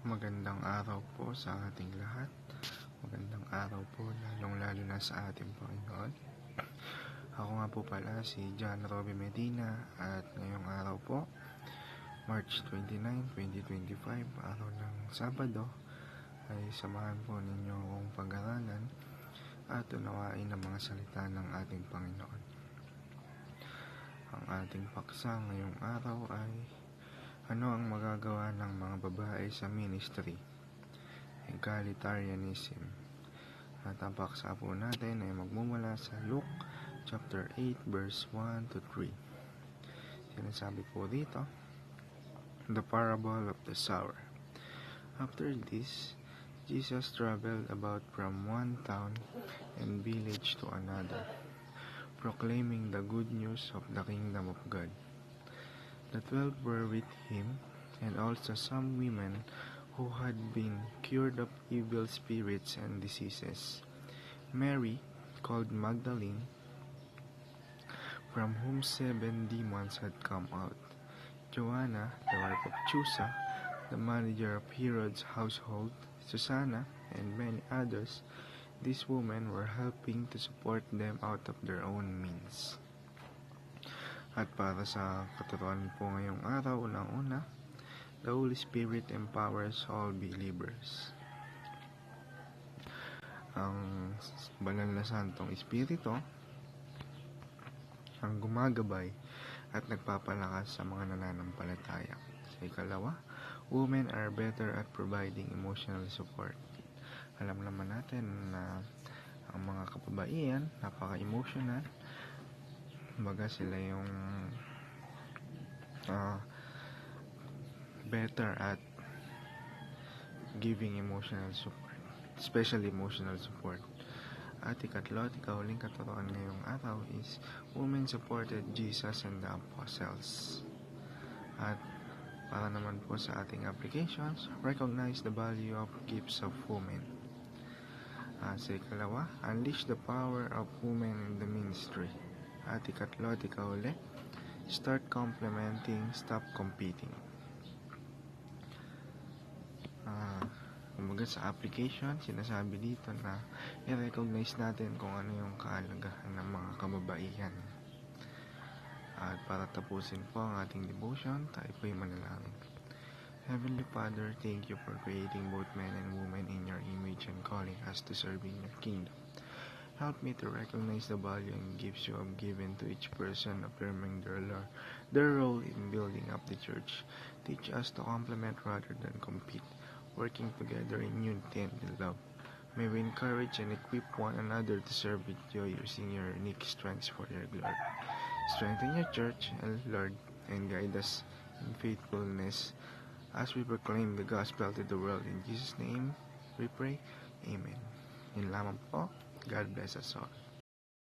Magandang araw po sa ating lahat. Magandang araw po lalong-lalo na sa ating Panginoon. Ako nga po pala si John Roby Medina at ngayong araw po, March 29, 2025, araw ng Sabado, ay samahan po ninyo akong pag-aralan at unawain ang mga salita ng ating Panginoon. Ang ating paksa ngayong araw ay ano ang magagawa ng mga babae sa ministry? Egalitarianism. At ang paksa po natin ay magmumula sa Luke chapter 8 verse 1 to 3. Sinasabi po dito, The parable of the sower. After this, Jesus traveled about from one town and village to another, proclaiming the good news of the kingdom of God. The twelve were with him, and also some women who had been cured of evil spirits and diseases. Mary, called Magdalene, from whom seven demons had come out. Joanna, the wife of Chusa, the manager of Herod's household, Susanna, and many others, these women were helping to support them out of their own means. At para sa katuruan po ngayong araw, unang-una, the Holy Spirit empowers all believers. Ang banal na santong espiritu ang gumagabay at nagpapalakas sa mga nananampalataya. Sa ikalawa, women are better at providing emotional support. Alam naman natin na ang mga kapabaihan, napaka-emotional, Kumbaga sila yung ah, better at giving emotional support, especially emotional support. At ikatlo at ikahuling katuruan ngayong araw is women supported Jesus and the apostles. At para naman po sa ating applications, recognize the value of gifts of women. At sa ikalawa, unleash the power of women in the ministry. At ikatlo at ikauli, start complementing, stop competing. Ah, kumbaga sa application, sinasabi dito na i-recognize natin kung ano yung kahalagahan ng mga kababaihan. At para tapusin po ang ating devotion, tayo po'y manalangin. Heavenly Father, thank you for creating both men and women in your image and calling us to serve in your kingdom. Help me to recognize the value and gifts you have given to each person, affirming their, their role in building up the church. Teach us to complement rather than compete, working together in unity and in love. May we encourage and equip one another to serve with joy using your unique strengths for your glory. Strengthen your church, and Lord, and guide us in faithfulness as we proclaim the gospel to the world. In Jesus' name, we pray. Amen. Yun lamang po. God bless us all.